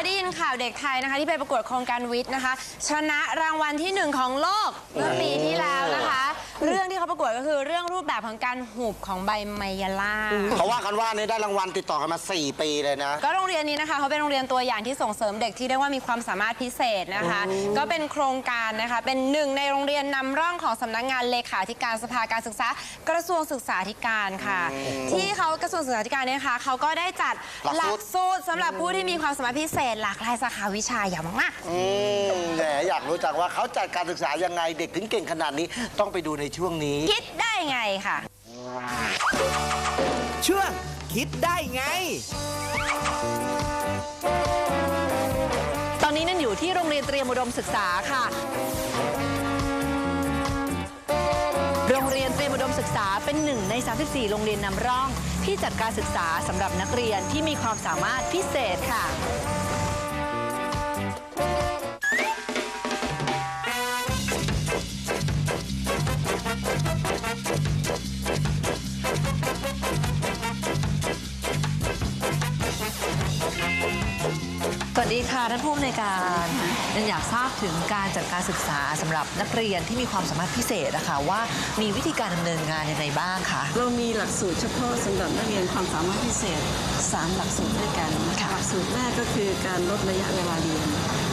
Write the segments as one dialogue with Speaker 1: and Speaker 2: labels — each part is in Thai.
Speaker 1: ยได้ยิน ข่าวเด็กไทยนะคะ ที่ไปประกวดโครงการวิทย์นะคะ ชนะรางวัลที่หนึ่งของโลกเมื่อปีที่แล้วนะคะ เรื่องที่เขาประกวดก็คือเรื่องรูปแบบของการหูบของใบไมยล่า
Speaker 2: เขาว่ากันว่านี่ได้รางวัลติดต่อกันมา 4 ปีเลยนะ
Speaker 1: ก็โรงเรียนนี้นะคะเขาเป็นโรงเรียนตัวอย่างที่ส่งเสริมเด็กที่เรียกว่ามีความสามารถพิเศษนะคะ ก็เป็นโครงการนะคะ เป็นหนึ่งในโรงเรียนนำร่องของสำนักงานเลขาธิการสภาการศึกษา กระทรวงศึกษาธิการค่ะ ที่เขากระทรวงศึกษาธิการเนี่ยนะคะเขาก็ได้จัด
Speaker 2: ห
Speaker 1: ห
Speaker 2: ลั
Speaker 1: ลั
Speaker 2: ก
Speaker 1: ก
Speaker 2: สูตร
Speaker 1: สูตรสำหรับผู้ที่มีความสามารถพิเศษหลากหลายสาขาวิชาอย่างมาก
Speaker 2: อืมแหมอยากรู้จักว่าเขาจัดการศึกษายังไงเด็กถึงเก่งขนาดนี้ต้องไปดูในช่วงนี้
Speaker 1: ๆคิดได้ไงค่ะ
Speaker 3: ช่วงคิดได้ไง
Speaker 4: ตอนนี้นั่นอยู่ที่โรงเรียนเตรียมอุดมศึกษาค่ะ โรงเรียนเตรียมอุดมศึกษาเป็นหนึ่งใน 34 โรงเรียนนำร่อง ที่จัดการศึกษาสำหรับนักเรียนที่มีความสามารถพิเศษค่ะ ดีค่ะท่านผู้อำนวยการฉันอยากทราบถึงการจัดการศึกษาสำหรับนักเรียนที่มีความสามารถพิเศษนะคะว่ามีวิธีการดำเนินงานยังไงบ้างคะ
Speaker 5: เรามีหลักสูตรเฉพาะสำหรับนักเรียนความสามารถพิเศษ 3 หลักสูตรด้วยกันหลักสูตรแรกก็คือการลดระยะเวลาเรียน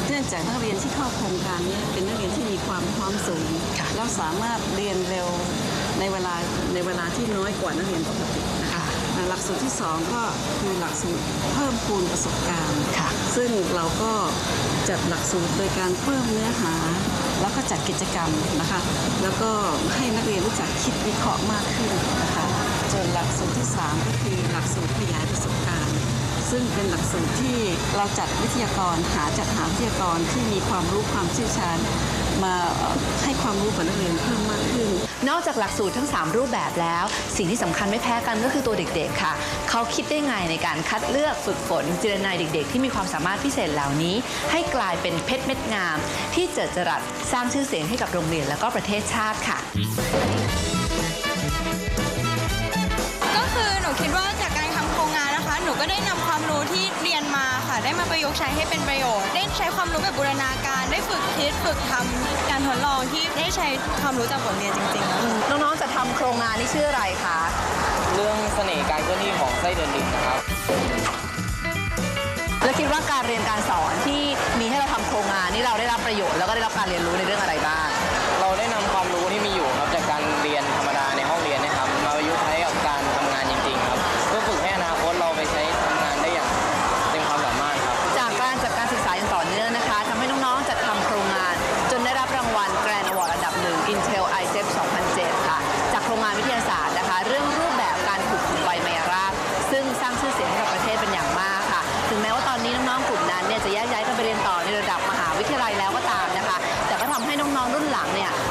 Speaker 5: เนื่องจากนักเรียนที่เข้าโครงการนี้เป็นนักเรียนที่มีความพร้อมสูง แล้วสามารถเรียนเร็วในเวลาในเวลาที่น้อยกว่านักเรียนปกติ หลักสูตรที่ 2 ก็คือหลักสูตรเพิ่มพูนประสบการณ์
Speaker 4: ค่ะ
Speaker 5: ซึ่งเราก็จัดหลักสูตรโดยการเพิ่มเนื้อหา แล้วก็จัดกิจกรรมนะคะ แล้วก็ให้นักเรียนรู้จักคิดวิเคราะห์มากขึ้นนะคะส่วนหลักสูตรที่ 3 ก็คือหลักสูตรขยายประสบการณ์ ซึ่งเป็นหลักสูตรที่เราจัดวิทยากรหาจัดหาวิทยากรที่มีความรู้ความเชี่ยวชาญมาเอ่อให้ความรู้กับนักเรียนเพิ่มมากขึ้น
Speaker 4: นอกจากหลักสูตรทั้ง 3 รูปแบบแล้ว สิ่งที่สำคัญไม่แพ้กันก็คือตัวเด็กๆค่ะ เขาคิดได้ไงในการคัดเลือกฝึกฝนเจรนายเด็กๆ ที่มีความสามารถพิเศษเหล่านี้ ให้กลายเป็นเพชรเม็ดงาม ที่เจิดจรัสสร้างชื่อเสียงให้กับโรงเรียนและก็ประเทศชาติค่ะ
Speaker 6: ได้นำความรู้ที่เรียนมาค่ะ ได้มาประยุกต์ใช้ให้เป็นประโยชน์ ได้ใช้ความรู้แบบบูรณาการ ได้ฝึกคิดฝึกทำการทดลองที่ได้ใช้ความรู้จากบทเรียนจริงๆแล้วค่ะ
Speaker 4: น้องๆจะทำโครงงานนี่ชื่ออะไรคะ
Speaker 7: เรื่องเสน่ห์การเคลื่อนที่ของไส้เดือนดินนะครับ
Speaker 4: แล้วคิดว่าการเรียนการสอนที่มีให้เราทำโครงงานนี่เราได้รับประโยชน์แล้วก็ได้รับการเรียนรู้ในเรื่องอะไรบ้าง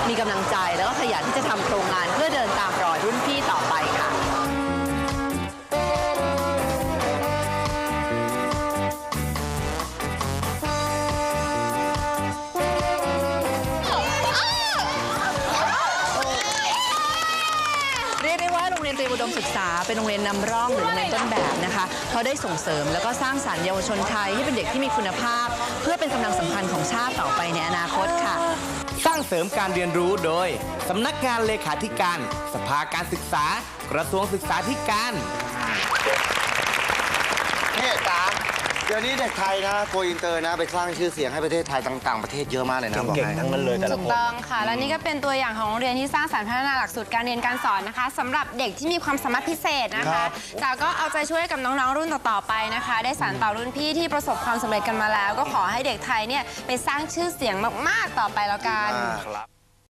Speaker 7: มีกำ
Speaker 4: ลังใจแล้วก็ขยันที่จะทำโครงงานเพื่อเดินตามรอยรุ่นพี่ต่อไปค่ะ เรียกได้ว่าโรงเรียนเตรียมอุดมศึกษา เป็นโรงเรียนนำร่องหรือโรงเรียนต้นแบบนะคะเพราะได้ส่งเสริมแล้วก็สร้างสรรค์เยาวชนไทยให้เป็นเด็กที่มีคุณภาพ เพื่อเป็นกำลังสำคัญของชาติต่อไปในอนาคตค่ะ
Speaker 3: เสริมการเรียนรู้โดย สำนักงานเลขาธิการ สภาการศึกษา กระทรวงศึกษาธิการ
Speaker 2: นี่จ๋า เดี๋ยวนี้เด็กไทยนะโกอินเตอร์นะ ไปสร้างชื่อเสียงให้ประเทศไทยต่างๆประเทศเยอะมากเลยนะบอก
Speaker 8: เก่ง
Speaker 2: ให้
Speaker 8: ๆทั้งนั้นเลยแต่ละ
Speaker 1: ถูก
Speaker 8: คน
Speaker 1: ต้องค่ะ และนี่ก็เป็นตัวอย่างของโรงเรียนที่สร้างสรรค์พัฒนาหลักสูตรการเรียนการสอนนะคะสำหรับเด็กที่มีความสามารถพิเศษนะคะจากก็เอาใจช่วยกับน้องๆรุ่นต่อๆไปนะคะ ได้สานต่อรุ่นพี่ที่ประสบความสำเร็จกันมาแล้ว ก็ขอให้เด็กไทยเนี่ยไปสร้างชื่อเสียงมากๆต่อไปแล้วกัน
Speaker 2: อ่าครับ